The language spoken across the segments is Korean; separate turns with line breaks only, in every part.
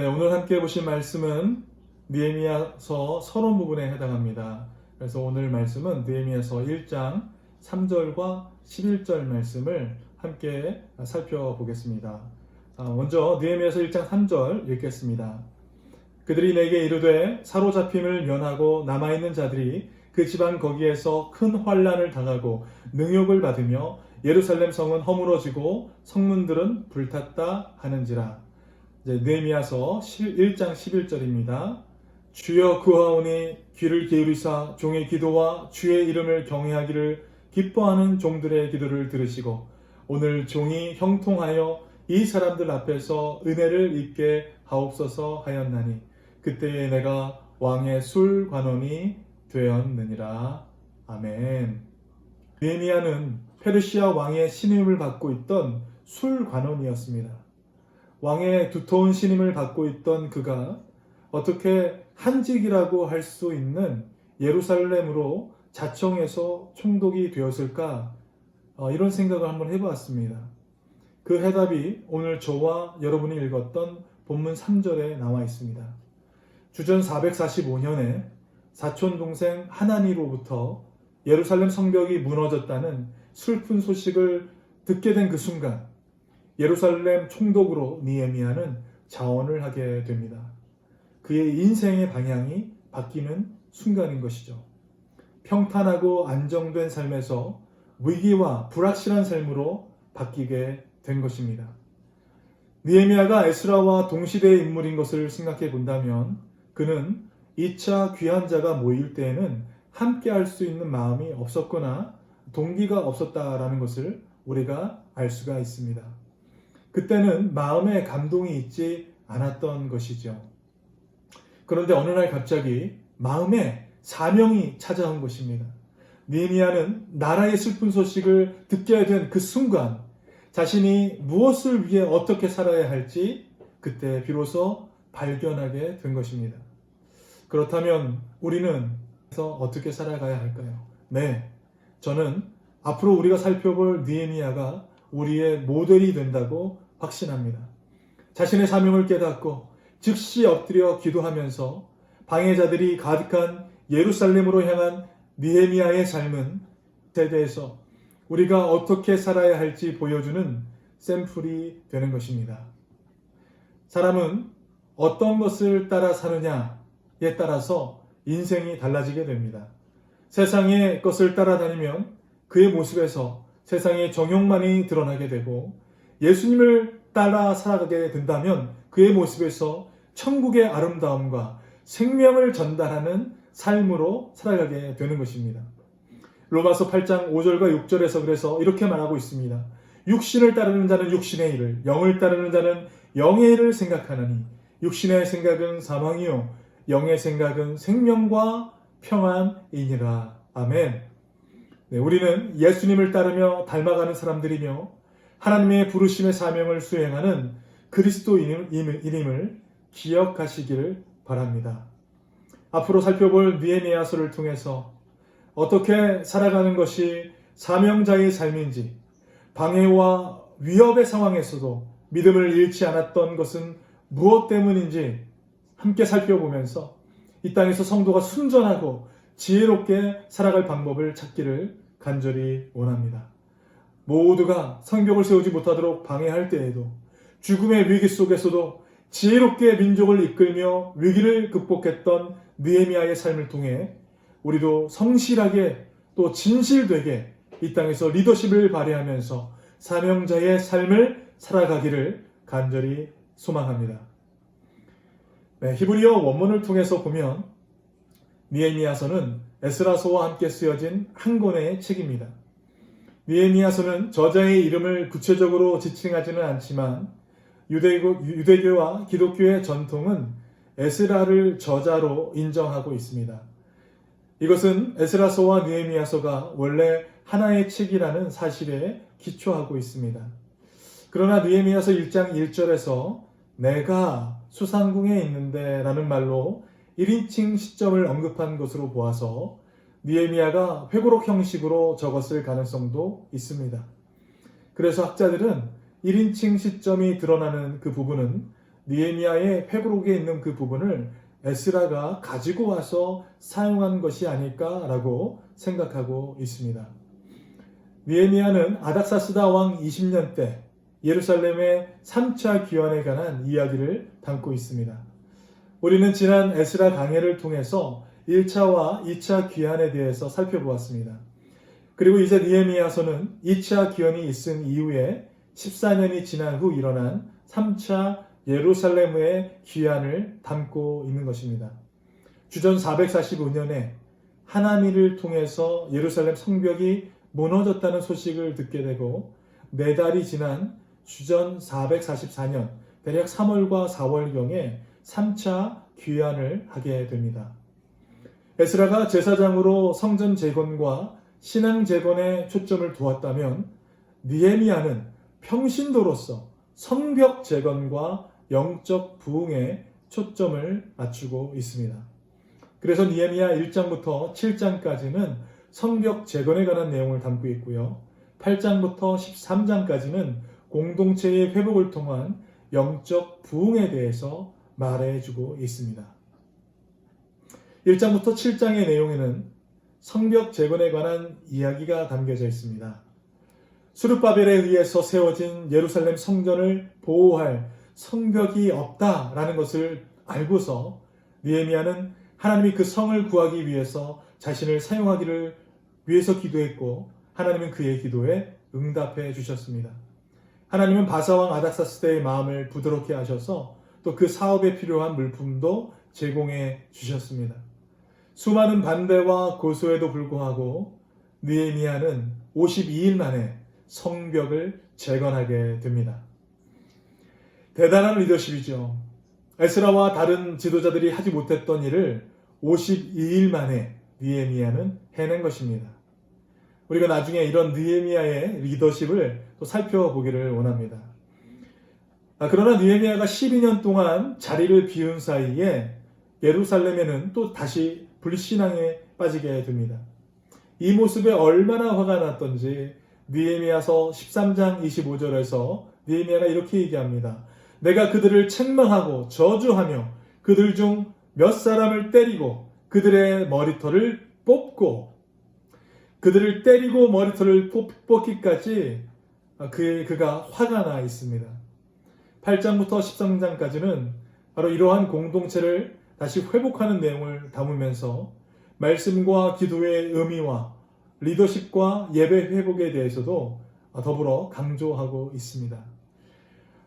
네, 오늘 함께 보실 말씀은 느헤미야서 서론 부분에 해당합니다. 그래서 오늘 말씀은 느헤미야서 1장 3절과 11절 말씀을 함께 살펴보겠습니다. 아, 먼저 느헤미야서 1장 3절 읽겠습니다. 그들이 내게 이르되 사로잡힘을 면하고 남아 있는 자들이 그 집안 거기에서 큰 환란을 당하고 능욕을 받으며 예루살렘 성은 허물어지고 성문들은 불탔다 하는지라. 이제 느헤미야서 1장 11절입니다. 주여 구하오니 귀를 기울이사 종의 기도와 주의 이름을 경외하기를 기뻐하는 종들의 기도를 들으시고 오늘 종이 형통하여 이 사람들 앞에서 은혜를 입게 하옵소서 하였나니 그때에 내가 왕의 술 관원이 되었느니라. 아멘. 느헤미야는 페르시아 왕의 신임을 받고 있던 술 관원이었습니다. 왕의 두터운 신임을 받고 있던 그가 어떻게 한직이라고 할 수 있는 예루살렘으로 자청해서 총독이 되었을까? 어, 이런 생각을 한번 해보았습니다. 그 해답이 오늘 저와 여러분이 읽었던 본문 3절에 나와 있습니다. 주전 445년에 사촌 동생 하나니로부터 예루살렘 성벽이 무너졌다는 슬픈 소식을 듣게 된 그 순간 예루살렘 총독으로 니에미아는 자원을 하게 됩니다. 그의 인생의 방향이 바뀌는 순간인 것이죠. 평탄하고 안정된 삶에서 위기와 불확실한 삶으로 바뀌게 된 것입니다. 니에미아가 에스라와 동시대의 인물인 것을 생각해 본다면 그는 2차 귀환자가 모일 때에는 함께 할 수 있는 마음이 없었거나 동기가 없었다라는 것을 우리가 알 수가 있습니다. 그때는 마음에 감동이 있지 않았던 것이죠. 그런데 어느 날 갑자기 마음에 사명이 찾아온 것입니다. 니미아는 나라의 슬픈 소식을 듣게 된 그 순간 자신이 무엇을 위해 어떻게 살아야 할지 그때 비로소 발견하게 된 것입니다. 그렇다면 우리는 어떻게 살아가야 할까요? 네, 저는 앞으로 우리가 살펴볼 니에미아가 우리의 모델이 된다고 확신합니다. 자신의 사명을 깨닫고 즉시 엎드려 기도하면서 방해자들이 가득한 예루살렘으로 향한 니에미아의 삶은 세대에서 우리가 어떻게 살아야 할지 보여주는 샘플이 되는 것입니다. 사람은 어떤 것을 따라 사느냐에 따라서 인생이 달라지게 됩니다. 세상의 것을 따라다니면 그의 모습에서 세상의 정욕만이 드러나게 되고 예수님을 따라 살아가게 된다면 그의 모습에서 천국의 아름다움과 생명을 전달하는 삶으로 살아가게 되는 것입니다. 로마서 8장 5절과 6절에서 그래서 이렇게 말하고 있습니다. 육신을 따르는 자는 육신의 일을, 영을 따르는 자는 영의 일을 생각하느니 육신의 생각은 사망이요 영의 생각은 생명과 평안이니라. 아멘. 네, 우리는 예수님을 따르며 닮아가는 사람들이며 하나님의 부르심의 사명을 수행하는 그리스도인임을 기억하시기를 바랍니다. 앞으로 살펴볼 니에미아서를 통해서 어떻게 살아가는 것이 사명자의 삶인지 방해와 위협의 상황에서도 믿음을 잃지 않았던 것은 무엇 때문인지 함께 살펴보면서 이 땅에서 성도가 순전하고 지혜롭게 살아갈 방법을 찾기를 간절히 원합니다. 모두가 성벽을 세우지 못하도록 방해할 때에도 죽음의 위기 속에서도 지혜롭게 민족을 이끌며 위기를 극복했던 느헤미야의 삶을 통해 우리도 성실하게 또 진실되게 이 땅에서 리더십을 발휘하면서 사명자의 삶을 살아가기를 간절히 소망합니다. 네, 히브리어 원문을 통해서 보면 니에미아서는 에스라서와 함께 쓰여진 한 권의 책입니다. 니에미아서는 저자의 이름을 구체적으로 지칭하지는 않지만 유대교, 유대교 와 기독교의 전통은 에스라를 저자로 인정하고 있습니다. 이것은 에스라서와 느헤미야서가 원래 하나의 책이라는 사실에 기초하고 있습니다. 그러나 느헤미야서 1장 1절에서 내가 수상궁에 있는데 라는 말로 1인칭 시점을 언급한 것으로 보아서 니에미아가 회고록 형식으로 적었을 가능성도 있습니다. 그래서 학자들은 1인칭 시점이 드러나는 그 부분은 니에미아의 회복록에 있는 그 부분을 에스라가 가지고 와서 사용한 것이 아닐까라고 생각하고 있습니다. 니에미아는 아닥사스다 왕 20년 때 예루살렘의 3차 귀환에 관한 이야기를 담고 있습니다. 우리는 지난 에스라 강해를 통해서 1차와 2차 귀환에 대해서 살펴보았습니다. 그리고 이제 니에미아서는 2차 귀환이 있은 이후에 14년이 지난 후 일어난 3차 예루살렘의 귀환을 담고 있는 것입니다. 주전 445년에 하나님을 통해서 예루살렘 성벽이 무너졌다는 소식을 듣게 되고 네 달이 지난 주전 444년 대략 3월과 4월경에 3차 귀환을 하게 됩니다. 에스라가 제사장으로 성전 재건과 신앙 재건에 초점을 두었다면 니에미아는 평신도로서 성벽 재건과 영적 부흥에 초점을 맞추고 있습니다. 그래서 니에미아 1장부터 7장까지는 성벽 재건에 관한 내용을 담고 있고요. 8장부터 13장까지는 공동체의 회복을 통한 영적 부흥에 대해서 말해주고 있습니다. 1장부터 7장의 내용에는 성벽 재건에 관한 이야기가 담겨져 있습니다. 수르바벨에 의해서 세워진 예루살렘 성전을 보호할 성벽이 없다라는 것을 알고서 니에미아는 하나님이 그 성을 구하기 위해서 자신을 사용하기를 위해서 기도했고 하나님은 그의 기도에 응답해 주셨습니다. 하나님은 바사왕 아닥사스 때의 마음을 부드럽게 하셔서 또 그 사업에 필요한 물품도 제공해 주셨습니다. 수많은 반대와 고소에도 불구하고 느에미아는 52일 만에 성벽을 재건하게 됩니다. 대단한 리더십이죠. 에스라와 다른 지도자들이 하지 못했던 일을 52일 만에 느에미아는 해낸 것입니다. 우리가 나중에 이런 느에미아의 리더십을 또 살펴보기를 원합니다. 아, 그러나 느에미아가 12년 동안 자리를 비운 사이에 예루살렘에는 또 다시 불신앙에 빠지게 됩니다. 이 모습에 얼마나 화가 났던지 느에미아서 13장 25절에서 느에미아가 이렇게 얘기합니다. 내가 그들을 책망하고 저주하며 그들 중 몇 사람을 때리고 그들의 머리털을 뽑고 그들을 때리고 머리털을 뽑기까지 그, 그가 화가 나 있습니다. 8장부터 13장까지는 바로 이러한 공동체를 다시 회복하는 내용을 담으면서 말씀과 기도의 의미와 리더십과 예배 회복에 대해서도 더불어 강조하고 있습니다.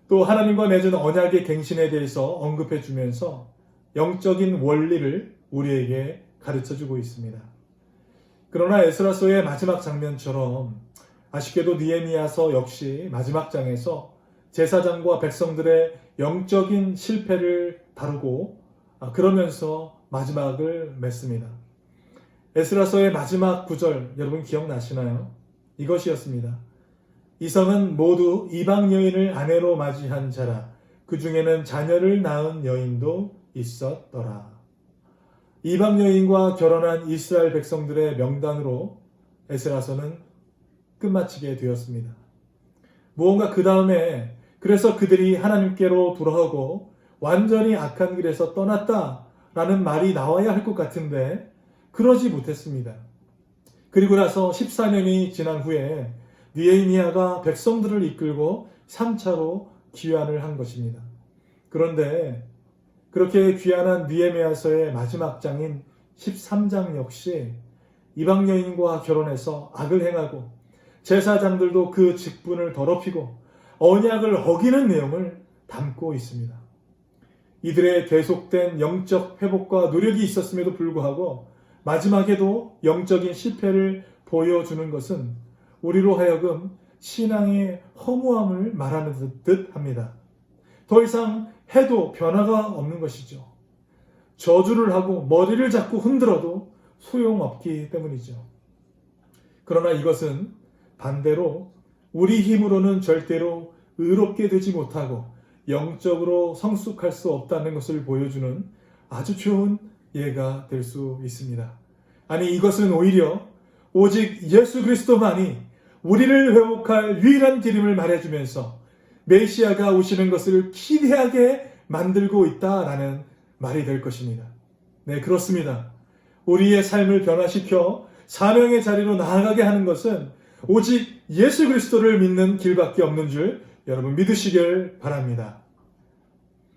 또 하나님과 맺은 언약의 갱신에 대해서 언급해 주면서 영적인 원리를 우리에게 가르쳐 주고 있습니다. 그러나 에스라서의 마지막 장면처럼 아쉽게도 니에미아서 역시 마지막 장에서 제사장과 백성들의 영적인 실패를 다루고 아, 그러면서 마지막을 맺습니다. 에스라서의 마지막 구절 여러분 기억나시나요? 이것이었습니다. 이성은 모두 이방 여인을 아내로 맞이한 자라 그 중에는 자녀를 낳은 여인도 있었더라. 이방 여인과 결혼한 이스라엘 백성들의 명단으로 에스라서는 끝마치게 되었습니다. 무언가 그 다음에 그래서 그들이 하나님께로 돌아오고 완전히 악한 길에서 떠났다라는 말이 나와야 할 것 같은데 그러지 못했습니다. 그리고 나서 14년이 지난 후에 니에미아가 백성들을 이끌고 3차로 귀환을 한 것입니다. 그런데 그렇게 귀환한 니에미아서의 마지막 장인 13장 역시 이방 여인과 결혼해서 악을 행하고 제사장들도 그 직분을 더럽히고 언약을 어기는 내용을 담고 있습니다. 이들의 계속된 영적 회복과 노력이 있었음에도 불구하고 마지막에도 영적인 실패를 보여주는 것은 우리로 하여금 신앙의 허무함을 말하는 듯 합니다. 더 이상 해도 변화가 없는 것이죠. 저주를 하고 머리를 잡고 흔들어도 소용없기 때문이죠. 그러나 이것은 반대로 우리 힘으로는 절대로 의롭게 되지 못하고 영적으로 성숙할 수 없다는 것을 보여주는 아주 좋은 예가 될 수 있습니다. 아니 이것은 오히려 오직 예수 그리스도만이 우리를 회복할 유일한 길임을 말해주면서 메시아가 오시는 것을 기대하게 만들고 있다라는 말이 될 것입니다. 네, 그렇습니다. 우리의 삶을 변화시켜 사명의 자리로 나아가게 하는 것은 오직 예수 그리스도를 믿는 길밖에 없는 줄 여러분 믿으시길 바랍니다.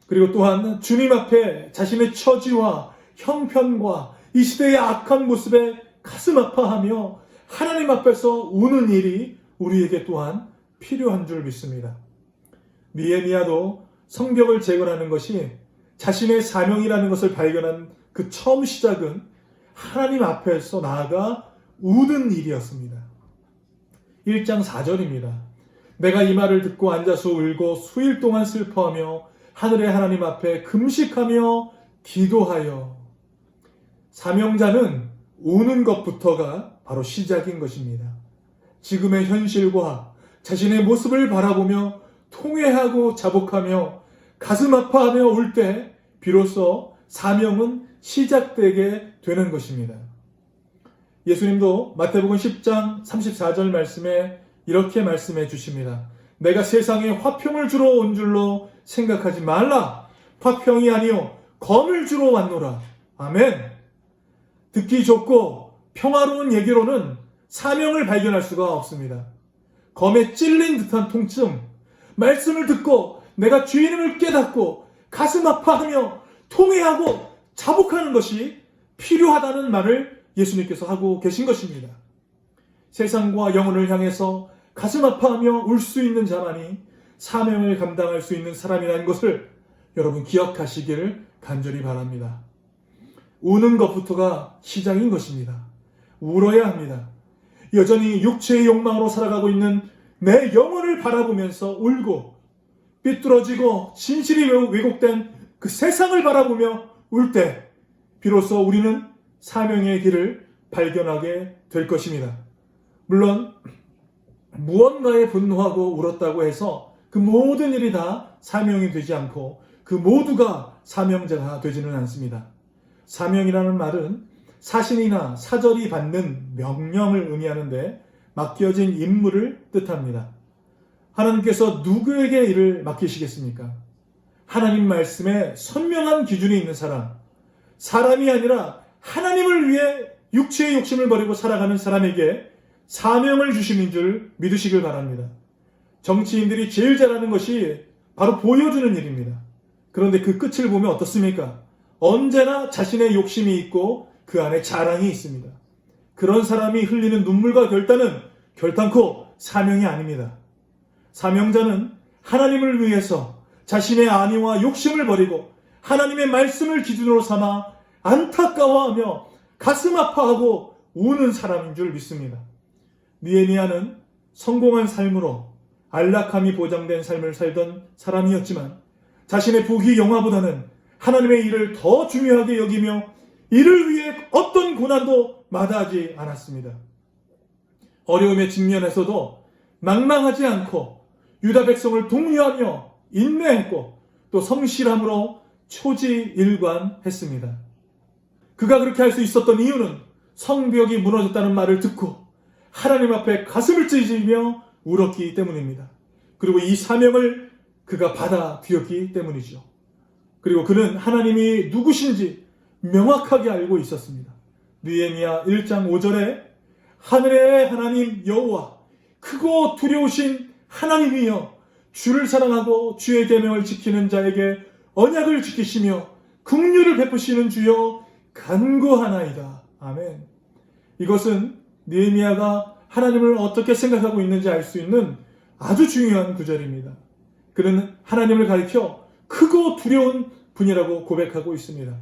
그리고 또한 주님 앞에 자신의 처지와 형편과 이 시대의 악한 모습에 가슴 아파하며 하나님 앞에서 우는 일이 우리에게 또한 필요한 줄 믿습니다. 니에미아도 성벽을 재건하는 것이 자신의 사명이라는 것을 발견한 그 처음 시작은 하나님 앞에서 나아가 우는 일이었습니다. 1장 4절입니다. 내가 이 말을 듣고 앉아서 울고 수일 동안 슬퍼하며 하늘의 하나님 앞에 금식하며 기도하여 사명자는 우는 것부터가 바로 시작인 것입니다. 지금의 현실과 자신의 모습을 바라보며 통회하고 자복하며 가슴 아파하며 울 때 비로소 사명은 시작되게 되는 것입니다. 예수님도 마태복음 10장 34절 말씀에 이렇게 말씀해 주십니다. 내가 세상에 화평을 주러 온 줄로 생각하지 말라. 화평이 아니요 검을 주러 왔노라. 아멘. 듣기 좋고 평화로운 얘기로는 사명을 발견할 수가 없습니다. 검에 찔린 듯한 통증, 말씀을 듣고 내가 주인임을 깨닫고 가슴 아파하며 통회하고 자복하는 것이 필요하다는 말을 예수님께서 하고 계신 것입니다. 세상과 영혼을 향해서 가슴 아파하며 울 수 있는 자만이 사명을 감당할 수 있는 사람이라는 것을 여러분 기억하시기를 간절히 바랍니다. 우는 것부터가 시작인 것입니다. 울어야 합니다. 여전히 육체의 욕망으로 살아가고 있는 내 영혼을 바라보면서 울고 삐뚤어지고 진실이 왜곡된 그 세상을 바라보며 울 때 비로소 우리는 사명의 길을 발견하게 될 것입니다. 물론 무언가에 분노하고 울었다고 해서 그 모든 일이 다 사명이 되지 않고 그 모두가 사명자가 되지는 않습니다. 사명이라는 말은 사신이나 사절이 받는 명령을 의미하는데 맡겨진 임무를 뜻합니다. 하나님께서 누구에게 일을 맡기시겠습니까? 하나님 말씀에 선명한 기준이 있는 사람, 사람이 아니라 하나님을 위해 육체의 욕심을 버리고 살아가는 사람에게 사명을 주시는 줄 믿으시길 바랍니다. 정치인들이 제일 잘하는 것이 바로 보여주는 일입니다. 그런데 그 끝을 보면 어떻습니까? 언제나 자신의 욕심이 있고 그 안에 자랑이 있습니다. 그런 사람이 흘리는 눈물과 결단은 결단코 사명이 아닙니다. 사명자는 하나님을 위해서 자신의 안위와 욕심을 버리고 하나님의 말씀을 기준으로 삼아 안타까워하며 가슴 아파하고 우는 사람인 줄 믿습니다. 니에미아는 성공한 삶으로 안락함이 보장된 삶을 살던 사람이었지만 자신의 부귀 영화보다는 하나님의 일을 더 중요하게 여기며 이를 위해 어떤 고난도 마다하지 않았습니다. 어려움에 직면해서도 망망하지 않고 유다 백성을 독려하며 인내했고 또 성실함으로 초지일관했습니다. 그가 그렇게 할 수 있었던 이유는 성벽이 무너졌다는 말을 듣고 하나님 앞에 가슴을 찢으며 울었기 때문입니다. 그리고 이 사명을 그가 받아들였기 때문이죠. 그리고 그는 하나님이 누구신지 명확하게 알고 있었습니다. 느헤미야 1장 5절에 하늘의 하나님 여호와 크고 두려우신 하나님이여 주를 사랑하고 주의 계명을 지키는 자에게 언약을 지키시며 긍휼을 베푸시는 주여 간구하나이다. 아멘. 이것은 느헤미야가 하나님을 어떻게 생각하고 있는지 알 수 있는 아주 중요한 구절입니다. 그는 하나님을 가리켜 크고 두려운 분이라고 고백하고 있습니다.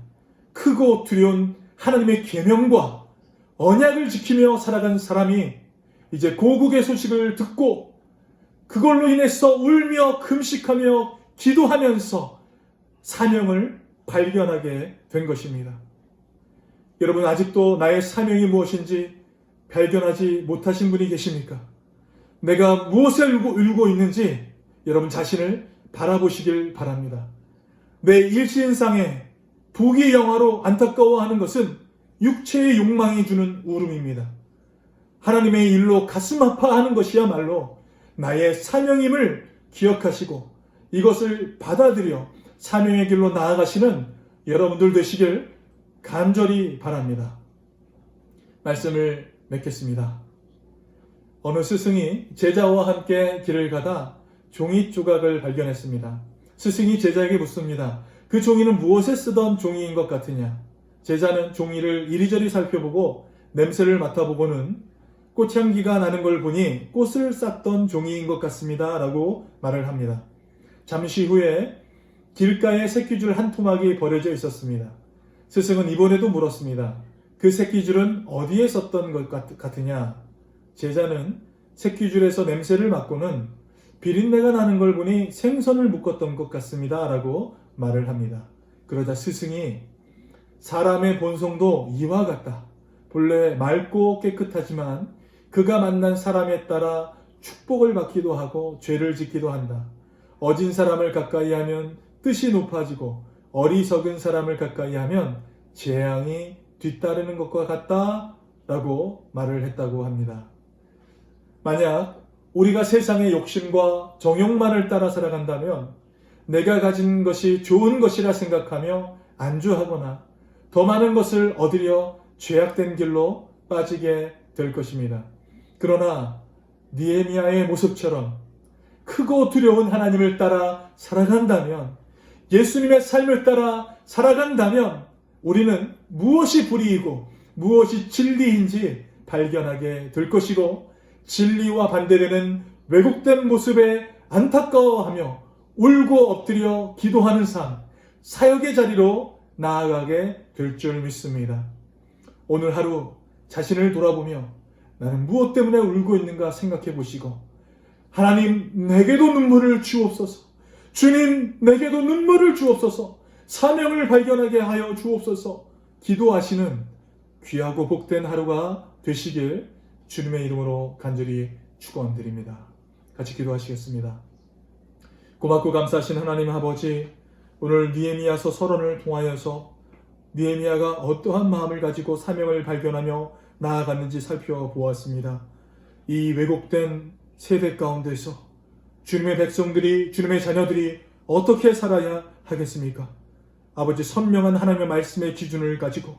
크고 두려운 하나님의 계명과 언약을 지키며 살아간 사람이 이제 고국의 소식을 듣고 그걸로 인해서 울며 금식하며 기도하면서 사명을 발견하게 된 것입니다. 여러분 아직도 나의 사명이 무엇인지 발견하지 못하신 분이 계십니까? 내가 무엇을 울고, 있는지 여러분 자신을 바라보시길 바랍니다. 내 일신상에 부귀 영화로 안타까워하는 것은 육체의 욕망이 주는 울음입니다. 하나님의 일로 가슴 아파하는 것이야말로 나의 사명임을 기억하시고 이것을 받아들여 사명의 길로 나아가시는 여러분들 되시길 간절히 바랍니다. 말씀을 맺겠습니다. 어느 스승이 제자와 함께 길을 가다 종이 조각을 발견했습니다. 스승이 제자에게 묻습니다. 그 종이는 무엇에 쓰던 종이인 것 같으냐? 제자는 종이를 이리저리 살펴보고 냄새를 맡아보고는 꽃향기가 나는 걸 보니 꽃을 쌌던 종이인 것 같습니다. 라고 말을 합니다. 잠시 후에 길가에 새끼줄 한 토막이 버려져 있었습니다. 스승은 이번에도 물었습니다. 그 새끼줄은 어디에 썼던 것 같- 같으냐? 제자는 새끼줄에서 냄새를 맡고는 비린내가 나는 걸 보니 생선을 묶었던 것 같습니다. 라고 말을 합니다. 그러자 스승이 사람의 본성도 이와 같다. 본래 맑고 깨끗하지만 그가 만난 사람에 따라 축복을 받기도 하고 죄를 짓기도 한다. 어진 사람을 가까이 하면 뜻이 높아지고 어리석은 사람을 가까이 하면 재앙이 뒤따르는 것과 같다. 라고 말을 했다고 합니다. 만약 우리가 세상의 욕심과 정욕만을 따라 살아간다면 내가 가진 것이 좋은 것이라 생각하며 안주하거나 더 많은 것을 얻으려 죄악된 길로 빠지게 될 것입니다. 그러나 니에미아의 모습처럼 크고 두려운 하나님을 따라 살아간다면 예수님의 삶을 따라 살아간다면 우리는 무엇이 불의이고 무엇이 진리인지 발견하게 될 것이고 진리와 반대되는 왜곡된 모습에 안타까워하며 울고 엎드려 기도하는 삶, 사역의 자리로 나아가게 될 줄 믿습니다. 오늘 하루 자신을 돌아보며 나는 무엇 때문에 울고 있는가 생각해 보시고 하나님 내게도 눈물을 주옵소서 주님 내게도 눈물을 주옵소서 사명을 발견하게 하여 주옵소서 기도하시는 귀하고 복된 하루가 되시길 주님의 이름으로 간절히 축원드립니다. 같이 기도하시겠습니다. 고맙고 감사하신 하나님 아버지 오늘 니에미아서 서론을 통하여서 니에미아가 어떠한 마음을 가지고 사명을 발견하며 나아갔는지 살펴보았습니다. 이 왜곡된 세대 가운데서 주님의 백성들이 주님의 자녀들이 어떻게 살아야 하겠습니까? 아버지 선명한 하나님의 말씀의 기준을 가지고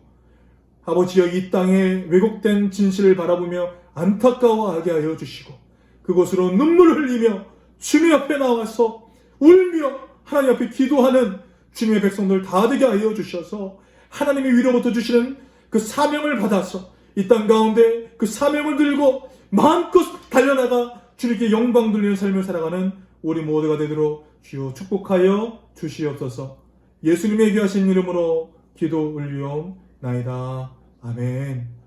아버지여 이 땅의 왜곡된 진실을 바라보며 안타까워하게 하여 주시고 그곳으로 눈물을 흘리며 주님 앞에 나와서 울며 하나님 앞에 기도하는 주님의 백성들 다 되게 하여 주셔서 하나님의 위로부터 주시는 그 사명을 받아서 이 땅 가운데 그 사명을 들고 마음껏 달려나가 주님께 영광 돌리는 삶을 살아가는 우리 모두가 되도록 주여 축복하여 주시옵소서 예수님의 귀하신 이름으로 기도 올리옵나이다. 아멘.